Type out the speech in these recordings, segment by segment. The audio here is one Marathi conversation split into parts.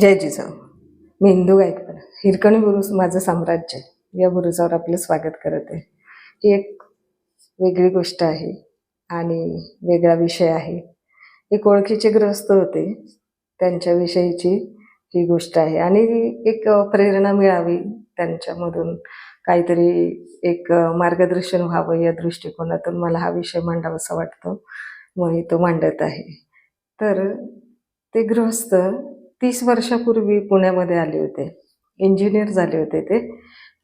जय जिजाऊ. मी हिंदू गायकवाड. हिरकणी बुरुज माझं साम्राज्य या बुरुजावर आपलं स्वागत करत आहे. ही एक वेगळी गोष्ट आहे आणि वेगळा विषय आहे. एक ओळखीचे ग्रस्त होते. त्यांच्याविषयीची ही गोष्ट आहे. आणि एक प्रेरणा मिळावी त्यांच्यामधून काहीतरी एक मार्गदर्शन व्हावं या दृष्टिकोनातून मला हा विषय मांडावासा वाटतो. मग मी तो मांडत आहे. तर ते गृहस्थ तीस वर्षापूर्वी पुण्यामध्ये आले होते. इंजिनियर झाले होते ते.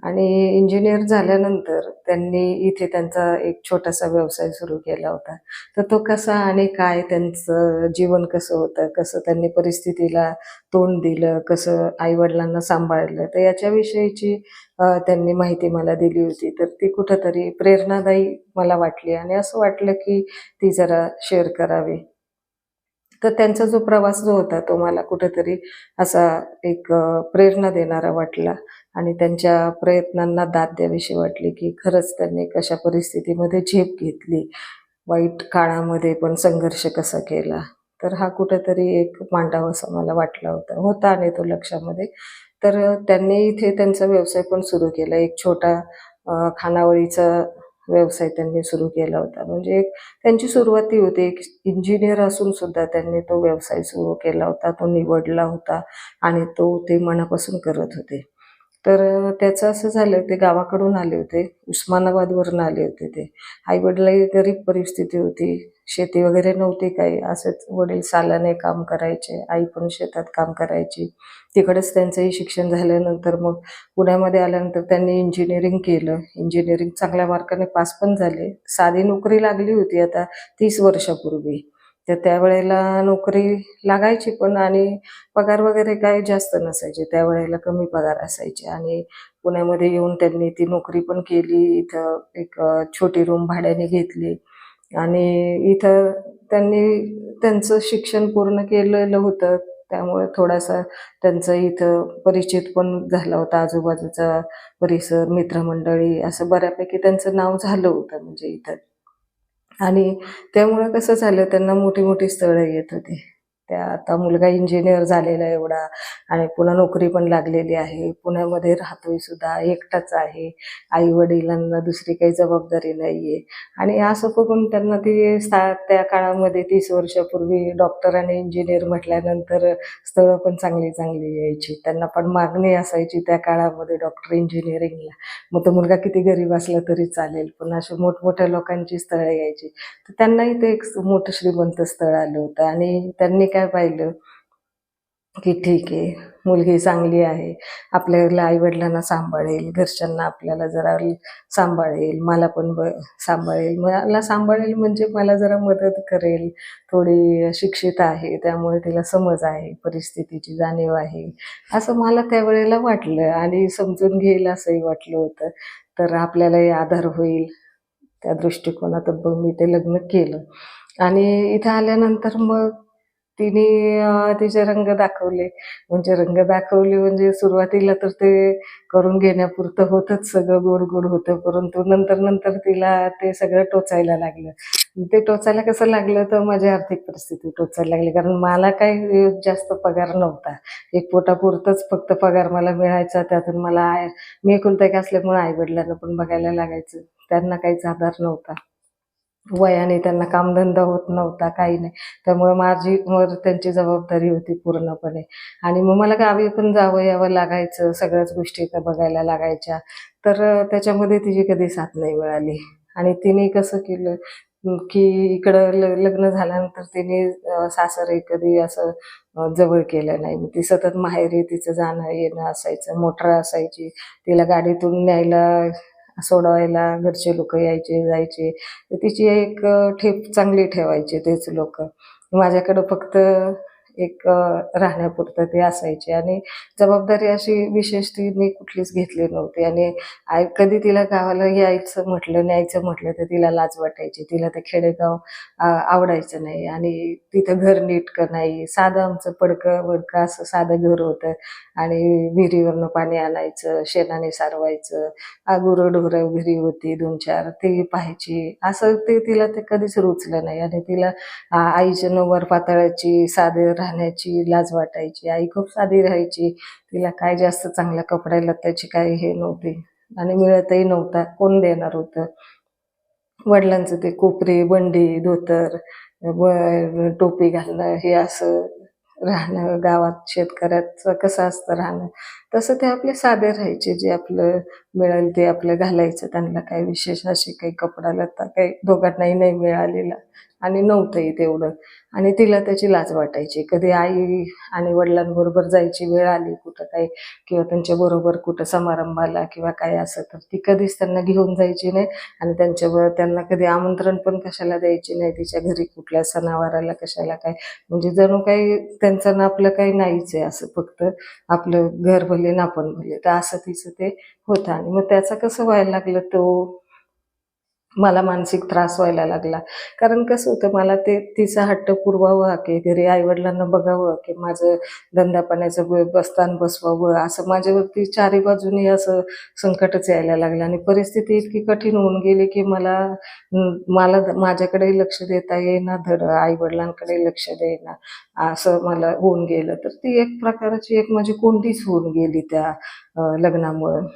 आणि इंजिनियर झाल्यानंतर त्यांनी इथे त्यांचा एक छोटासा व्यवसाय सुरू केला होता. तर तो कसा आणि काय त्यांचं जीवन कसं होतं कसं त्यांनी परिस्थितीला तोंड दिलं कसं आईवडिलांना सांभाळलं तर याच्याविषयीची त्यांनी माहिती मला दिली होती. तर ती कुठंतरी प्रेरणादायी मला वाटली आणि असं वाटलं की ती जरा शेअर करावी. तर त्यांचा जो प्रवास जो होता तो मला कुठेतरी असा एक प्रेरणा देणारा वाटला. आणि त्यांच्या प्रयत्नांना दाद द्यावीशी वाटली की खरंच त्यांनी कशा परिस्थितीमध्ये झेप घेतली. वाईट काळामध्ये पण संघर्ष कसा केला. तर हा कुठेतरी एक मांडावासा मला वाटला होता. होता आणि तो लक्षामध्ये. तर त्यांनी इथे त्यांचा व्यवसाय पण सुरू केला. एक छोटा खानावळीचा व्यवसाय त्यांनी सुरू केला होता. म्हणजे एक त्यांची सुरुवाती होती. एक इंजिनियर असून सुद्धा त्यांनी तो व्यवसाय सुरू केला होता. तो निवडला होता आणि तो ते मनापासून करत होते. तर त्याचं असं झालं ते गावाकडून आले होते. उस्मानाबादवरून आले होते ते. आईवडिलाही गरीब परिस्थिती होती. शेती वगैरे नव्हती काही. असंच वडील सालाने काम करायचे आई पण शेतात काम करायची. तिकडेच त्यांचंही शिक्षण झाल्यानंतर मग पुण्यामध्ये आल्यानंतर त्यांनी इंजिनिअरिंग केलं. इंजिनिअरिंग चांगल्या मार्काने पास पण झाले. साधी नोकरी लागली होती आता तीस वर्षापूर्वी. तर त्यावेळेला नोकरी लागायची पण आणि पगार वगैरे काही जास्त नसायचे. त्यावेळेला कमी पगार असायचे आणि पुण्यामध्ये येऊन त्यांनी ती नोकरी पण केली. इथं एक छोटी रूम भाड्याने घेतली. आणि इथं त्यांनी त्यांचं शिक्षण पूर्ण केलेलं होतं. त्यामुळे थोडासा त्यांचं इथं परिचित पण झाला होता. आजूबाजूचा परिसर मित्रमंडळी असं बऱ्यापैकी त्यांचं नाव झालं होतं म्हणजे इथं. आणि त्यामुळं कसं झालं त्यांना मोठी मोठी स्थळं येत होती. त्या आता मुलगा इंजिनियर झालेला एवढा आणि पुन्हा नोकरी पण लागलेली आहे. पुण्यामध्ये राहतोय सुद्धा एकटाच आहे. आई वडिलांना दुसरी काही जबाबदारी नाही आहे आणि असं बघून त्यांना ती सा त्या काळामध्ये तीस वर्षापूर्वी डॉक्टर आणि इंजिनियर म्हटल्यानंतर स्थळं पण चांगली चांगली यायची. त्यांना पण मागणी असायची त्या काळामध्ये डॉक्टर इंजिनिअरिंगला मग तो मुलगा किती गरीब असला तरी चालेल पण असे मोठमोठ्या लोकांची स्थळं यायची. तर त्यांनाही ते एक मोठं श्रीमंत स्थळ आलं होतं आणि त्यांनी काय पाहिलं? की ठीक आहे मुलगी चांगली आहे आपल्याला आईवडिलांना सांभाळेल घरच्यांना आपल्याला जरा सांभाळेल मला पण ब सांभाळेल. मला सांभाळेल म्हणजे मला जरा मदत करेल थोडी शिक्षित आहे त्यामुळे तिला समज आहे परिस्थितीची जाणीव आहे. असं मला त्यावेळेला वाटलं आणि समजून घेईल असंही वाटलं होतं. तर आपल्यालाही आधार होईल त्या दृष्टिकोनात मग मी ते लग्न केलं. आणि इथं आल्यानंतर मग तिने तिचे रंग दाखवले. म्हणजे रंग दाखवले म्हणजे सुरुवातीला तर ते करून घेण्यापुरतं होतंच सगळं गोड गोड होतं. परंतु नंतर नंतर तिला ते सगळं टोचायला लागलं. ते टोचायला कसं लागलं? तर माझी आर्थिक परिस्थिती टोचायला लागली. कारण मला काही जास्त पगार नव्हता. एक पोटापुरतंच फक्त पगार मला मिळायचा. त्यातून मला आय मी एकुलता एक असल्यामुळे आईवडिलांना पण बघायला लागायचं. त्यांना काहीच आधार नव्हता. वयाने त्यांना कामधंदा होत नव्हता काही नाही. त्यामुळे माझी वर त्यांची जबाबदारी होती पूर्णपणे. आणि मग मला गावी पण जावं यावं लागायचं सगळ्याच गोष्टी त्या बघायला लागायच्या. तर त्याच्यामध्ये तिची कधी साथ नाही मिळाली. आणि तिने कसं केलं की इकडं ल लग्न झाल्यानंतर तिने सासरे कधी असं जवळ केलं नाही. ती सतत माहेरी तिचं जाणं येणं असायचं मोटर असायची. तिला गाडीतून न्यायला सोडवायला घरचे लोक यायचे जायचे. तिची एक ठेप चांगली ठेवायचे तेच लोक. माझ्याकडं फक्त एक राहण्यापुरतं ते असायचे. आणि जबाबदारी अशी विशेष तिने कुठलीच घेतली नव्हती. आणि आई कधी तिला गावाला यायचं म्हटलं न्यायचं म्हटलं तर तिला लाज वाटायची. तिला ते खेडेगाव आवडायचं नाही. आणि तिथं घर नीटकं नाही? साधं आमचं पडकं वडकं असं साधं घर होतं. आणि विहिरीवरनं पाणी आणायचं शेणाने सारवायचं. गुरं विहिरी होती दोन चार ती पाहायची. असं ते तिला ते कधीच रुचलं नाही. आणि तिला आ, आईच्या नऊवार पातळाची साधे राहण्याची लाज वाटायची आई खूप साधी राहायची तिला काय जास्त चांगल्या कपड्याला लत्याची काही हे नव्हती. आणि मिळतही नव्हता कोण देणार होतं? वडिलांचं ते कोपरे बंडी धोतर टोपी घालणं हे असं राहणं गावात शेतकऱ्याचं कसं असतं राहणं? तसं ते आपले साधे राहायचे जे आपलं मिळेल ते आपलं घालायचं त्यांना काही विशेष असे काही कपडा लत्ता काही दोघांनाही नाही मिळालेला. आणि नव्हतंही तेवढं आणि तिला त्याची लाज वाटायची. कधी आई आणि वडिलांबरोबर जायची वेळ आली कुठं काही किंवा त्यांच्या बरोबर कुठं समारंभाला किंवा काय असं तर ती कधीच त्यांना घेऊन जायची नाही आणि त्यांच्याबरोबर त्यांना कधी आमंत्रण पण कशाला द्यायची नाही तिच्या घरी कुठल्या सणावाराला कशाला काय. म्हणजे जणू काही त्यांचं ना आपलं काही नाहीच आहे असं फक्त आपलं घर भले ना आपण भले तर असं तिचं ते होतं. आणि मग त्याचं कसं व्हायला लागलं तो मला मानसिक त्रास व्हायला लागला. कारण कसं होतं मला ते तिचा हट्ट पुरवावं की घरी आईवडिलांना बघावं की माझं धंदा पाण्याचं बस्तान बसवावं. असं माझ्यावरती चारी बाजूनी असं संकटच यायला लागलं आणि परिस्थिती इतकी कठीण होऊन गेली की मला मला माझ्याकडे लक्ष देता येईना धड आईवडिलांकडे लक्ष देईना असं मला होऊन गेलं. तर ती एक प्रकारची एक माझी कोंडीच होऊन गेली त्या लग्नामुळं.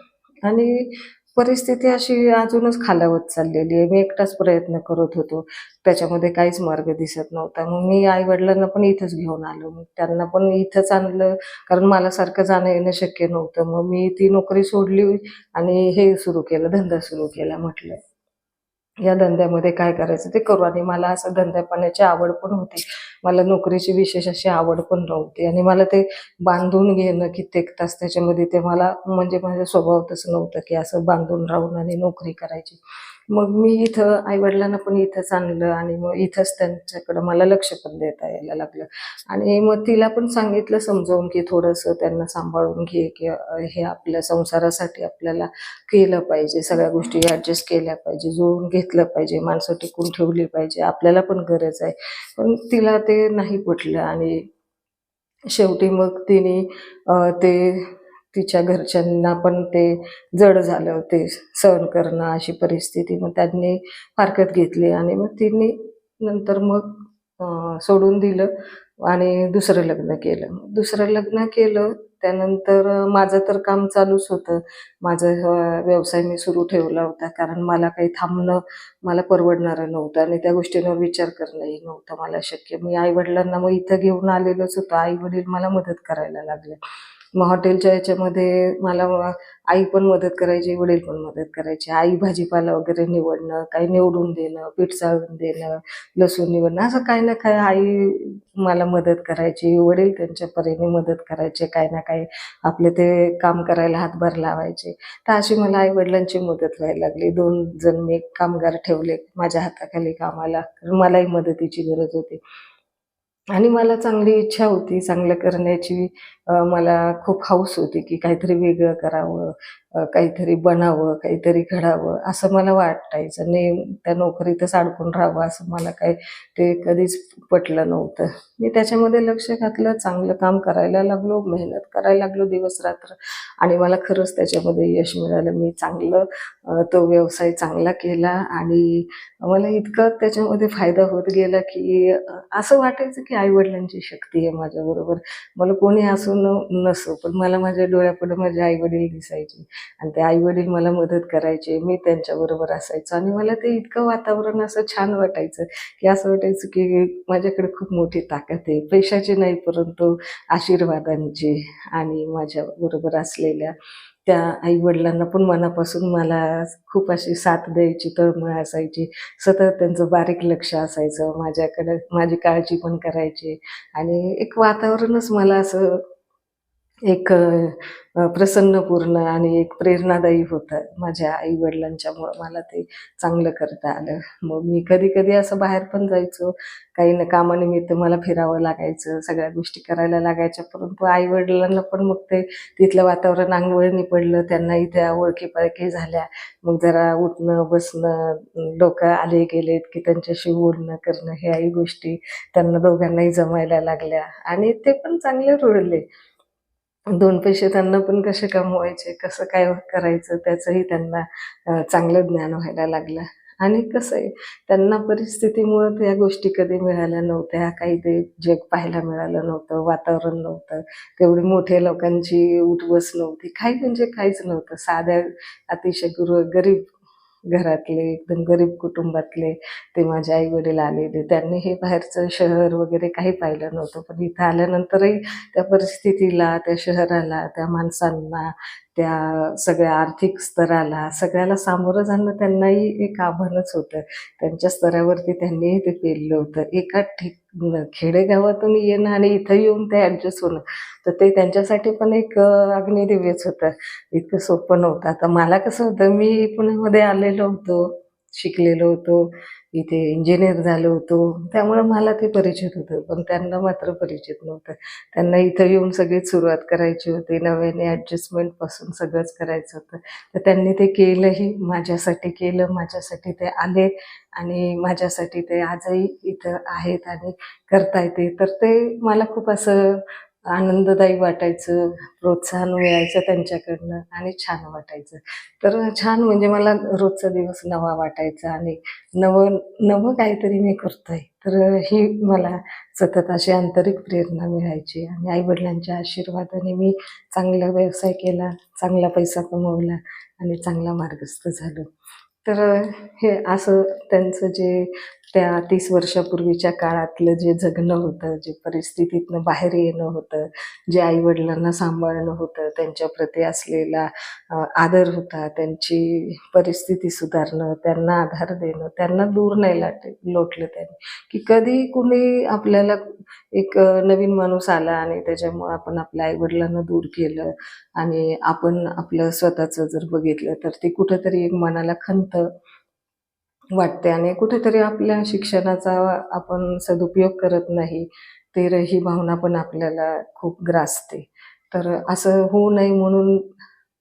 आणि परिस्थिती अशी अजूनच खालावत चाललेली आहे. मी एकटाच प्रयत्न करत होतो. त्याच्यामध्ये काहीच मार्ग दिसत नव्हता. मग मी आई वडिलांना पण इथंच घेऊन आलो. मग त्यांना पण इथंच आणलं. कारण मला सारखं जाणं येणं शक्य नव्हतं. मग मी ती नोकरी सोडली आणि हे सुरू केलं धंदा सुरू केला म्हटलं. या धंद्यामध्ये काय करायचं ते करू. आणि मला असं धंद्या पाण्याची आवड पण होती. मला नोकरीची विशेष अशी आवड पण नव्हती. आणि मला ते बांधून घेणं कित्येक तास त्याच्यामध्ये ते मला म्हणजे माझा स्वभाव तसं नव्हतं की असं बांधून राहून आणि नोकरी करायची. मग मी इथं आईवडिलांना पण इथंच आणलं आणि मग इथंच त्यांच्याकडं मला लक्ष पण देता यायला लागलं. आणि मग तिला पण सांगितलं समजावून की थोडंसं त्यांना सांभाळून घे की हे आपल्या संसारासाठी आपल्याला केलं पाहिजे. सगळ्या गोष्टी ॲडजस्ट केल्या पाहिजे जुळून घेतलं पाहिजे माणसं टिकून ठेवली पाहिजे आपल्याला पण गरज आहे. पण तिला ते ते नाही पटलं. आणि शेवटी मग तिने ते तिच्या घरच्यांना पण ते जड झालं ते सहन करणं अशी परिस्थिती मग त्यांनी फारकत घेतली. आणि मग तिने नंतर मग सोडून दिलं आणि दुसरं लग्न केलं. दुसरं लग्न केलं त्यानंतर माझं तर काम चालूच होतं. माझं व्यवसाय मी सुरू ठेवला होता कारण मला काही थांबणं मला परवडणारं नव्हतं आणि त्या गोष्टींवर विचार करणंही नव्हतं मला शक्य. मी आईवडिलांना मग इथं घेऊन आलेलोच होतो. आई वडील मला मदत करायला लागले. मग हॉटेलच्या याच्यामध्ये मला आई पण मदत करायची वडील पण मदत करायचे. आई भाजीपाला वगैरे निवडणं काही निवडून देणं पीठ चाळून देणं लसूण निवडणं असं काही ना काही आई मला मदत करायची वडील त्यांच्या परीने मदत करायचे काही ना काही आपले ते काम करायला हातभार लावायचे. तर अशी मला आई वडिलांची मदत व्हायला लागली. दोन जण मी कामगार ठेवले माझ्या हाताखाली कामाला. मलाही मदतीची गरज होती. आणि मला चांगली इच्छा होती चांगलं करण्याची. मला खूप हौस होती की काहीतरी वेगळं करावं काहीतरी बनावं काहीतरी घडावं असं मला वाटायचं. नाही त्या नोकरीतच अडकून राहावं असं मला काही ते कधीच पटलं नव्हतं. मी त्याच्यामध्ये लक्ष घातलं चांगलं काम करायला लागलो मेहनत करायला लागलो दिवस रात्र. आणि मला खरंच त्याच्यामध्ये यश मिळालं. मी चांगलं तो व्यवसाय चांगला केला आणि मला इतकं त्याच्यामध्ये फायदा होत गेला की असं वाटायचं की आईवडिलांची शक्ती आहे माझ्याबरोबर. मला कोणी असं न नसो पण मला माझ्या डोळ्यापुढे माझे आईवडील दिसायचे आणि ते आईवडील मला मदत करायचे मी त्यांच्याबरोबर असायचो आणि मला ते इतकं वातावरण असं छान वाटायचं की असं वाटायचं की माझ्याकडे खूप मोठी ताकद आहे. पैशाची नाही परंतु आशीर्वादांची आणि माझ्या बरोबर असलेल्या त्या आई वडिलांना पण मनापासून मला खूप अशी साथ द्यायची तळमळ असायची. सतत त्यांचं बारीक लक्ष असायचं माझ्याकडे माझी काळजी पण करायची आणि एक वातावरणच मला असं एक प्रसन्नपूर्ण आणि एक प्रेरणादायी होतं माझ्या आई वडिलांच्यामुळं मला ते चांगलं करता आलं. मग मी कधी कधी असं बाहेर पण जायचो. काही ना कामानिमित्त मला फिरावं लागायचं सगळ्या गोष्टी करायला लागायच्या. परंतु आई वडिलांना पण मग ते तिथलं वातावरण अंगवळणी पडलं त्यांनाही त्या ओळखी पाळखी झाल्या. मग जरा उठणं बसणं लोक आले गेलेत की त्यांच्याशी बोलणं करणं ह्याही गोष्टी त्यांना दोघांनाही जमायला लागल्या. आणि ते पण चांगले रुळले. दोन पैसे त्यांना पण कसे कमवायचे कसं काय करायचं त्याचंही त्यांना चांगलं ज्ञान व्हायला लागलं. आणि कसं आहे त्यांना परिस्थितीमुळे त्या गोष्टी कधी मिळाल्या नव्हत्या. काही ते जग पाहायला मिळालं नव्हतं वातावरण नव्हतं तेवढी मोठ्या लोकांची उठवस नव्हती. काही म्हणजे काहीच नव्हतं. साध्या अतिशय गुरु गरीब घरातले एकदम गरीब कुटुंबातले ते माझे आई वडील आलेले. त्यांनी हे बाहेरचं शहर वगैरे काही पाहिलं नव्हतं. पण इथं आल्यानंतरही त्या परिस्थितीला त्या शहराला त्या माणसांना त्या सगळ्या आर्थिक स्तराला सगळ्याला सामोरं जाणं त्यांनाही एक आव्हानच होतं. त्यांच्या स्तरावरती त्यांनीही ते पेललं होतं. एका ठिक खेडेगावातून येणं आणि इथं येऊन ते ॲडजस्ट होणं तर ते त्यांच्यासाठी पण एक अग्निदिव्यच होतं. इतकं सोपं नव्हतं. आता मला कसं होतं मी पुण्यामध्ये आलेलो होतो शिकलेलो होतो. इथे इंजिनियर झालो होतो. त्यामुळं मला ते परिचित होतं पण त्यांना मात्र परिचित नव्हतं. त्यांना इथं येऊन सगळीच सुरुवात करायची होती. नव्याने ॲडजस्टमेंटपासून सगळंच करायचं होतं. तर त्यांनी ते केलंही. माझ्यासाठी केलं. माझ्यासाठी ते आले. आणि माझ्यासाठी ते आजही इथं आहेत आणि करता येते तर ते मला खूप असं आनंददायी वाटायचं प्रोत्साहन मिळायचं त्यांच्याकडनं आणि छान वाटायचं. तर छान म्हणजे मला रोजचा दिवस नवा वाटायचा आणि नवं नवं काहीतरी मी करतोय. तर ही मला सतत अशी आंतरिक प्रेरणा मिळायची आणि आईवडिलांच्या आशीर्वादाने मी चांगला व्यवसाय केला चांगला पैसा कमवला आणि चांगला मार्गस्थ झालो. तर हे असं त्यांचं जे त्या तीस वर्षापूर्वीच्या काळातलं जे जगणं होतं जे परिस्थितीतनं बाहेर येणं होतं जे आईवडिलांना सांभाळणं होतं त्यांच्याप्रती असलेला आदर होता त्यांची परिस्थिती सुधारणं त्यांना आधार देणं त्यांना दूर नाही लाट लोटलं त्यांनी. की कधी कुणी आपल्याला एक नवीन माणूस आला आणि त्याच्यामुळे आपण आपल्या आईवडिलांना दूर केलं आणि आपण आपलं स्वतःचं जर बघितलं तर ते कुठंतरी एक मनाला खंत वाटते. आणि कुठेतरी आपल्या शिक्षणाचा आपण सदुपयोग करत नाही तर ही भावना पण आपल्याला खूप ग्रासते. तर असं होऊ नये म्हणून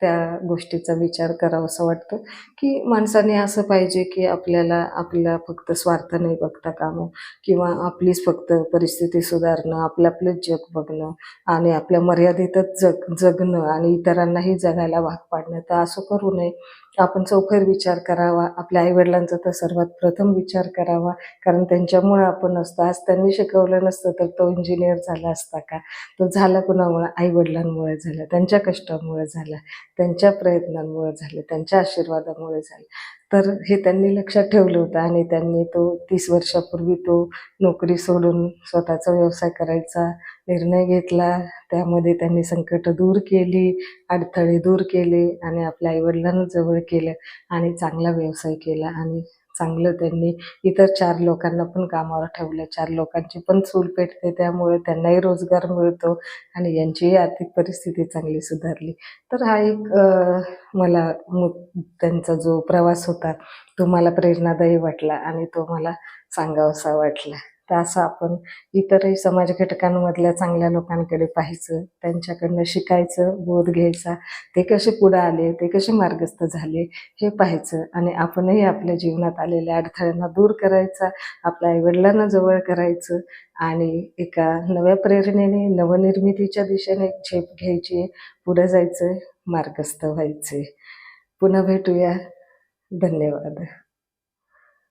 त्या गोष्टीचा विचार करावा असं वाटतं की माणसाने असं पाहिजे की आपल्याला आपला फक्त स्वार्थ नाही बघता कामं किंवा आपलीच फक्त परिस्थिती सुधारणं आपलं आपलंच जग बघणं आणि आपल्या मर्यादेतच जग जगणं आणि इतरांनाही जगायला भाग पाडणं तर असं करू नये. आपण चौफेर विचार करावा आपल्या आईवडिलांचा तर सर्वात प्रथम विचार करावा कारण त्यांच्यामुळे आपण असतो. आज त्यांनी शिकवलं नसतं तर तो इंजिनियर झाला असता का? तो झाला कुणामुळे? आईवडिलांमुळे झाला त्यांच्या कष्टामुळे झाला त्यांच्या प्रयत्नांमुळे झालं त्यांच्या आशीर्वादामुळे झालं. तर हे त्यांनी लक्षात ठेवलं होतं आणि त्यांनी तो तीस वर्षापूर्वी तो नोकरी सोडून स्वतःचा व्यवसाय करायचा निर्णय घेतला. त्यामध्ये त्यांनी संकट दूर केली अडथळे दूर केले आणि आपल्या आईवडिलांना जवळ केलं आणि चांगला व्यवसाय केला आणि चांगलं त्यांनी. इतर चार लोकांना पण कामावर ठेवलं. चार लोकांची पण चूल पेटते. त्यामुळे त्यांनाही रोजगार मिळतो आणि यांचीही आर्थिक परिस्थिती चांगली सुधारली. तर हा एक मला मु- त्यांचा जो प्रवास होता तो मला प्रेरणादायी वाटला आणि तो मला सांगावासा वाटला. असं आपण इतरही समाज घटकांमधल्या चांगल्या लोकांकडे पाहायचं त्यांच्याकडनं शिकायचं बोध घ्यायचा ते कसे पुढे आले ते कसे मार्गस्थ झाले हे पाहायचं आणि आपणही आपल्या जीवनात आलेल्या अडथळ्यांना दूर करायचा आपल्या आईवडिलांना जवळ करायचं आणि एका नव्या प्रेरणेने नवनिर्मितीच्या दिशेने झेप घ्यायची पुढे जायचं मार्गस्थ व्हायचे. पुन्हा भेटूया. धन्यवाद.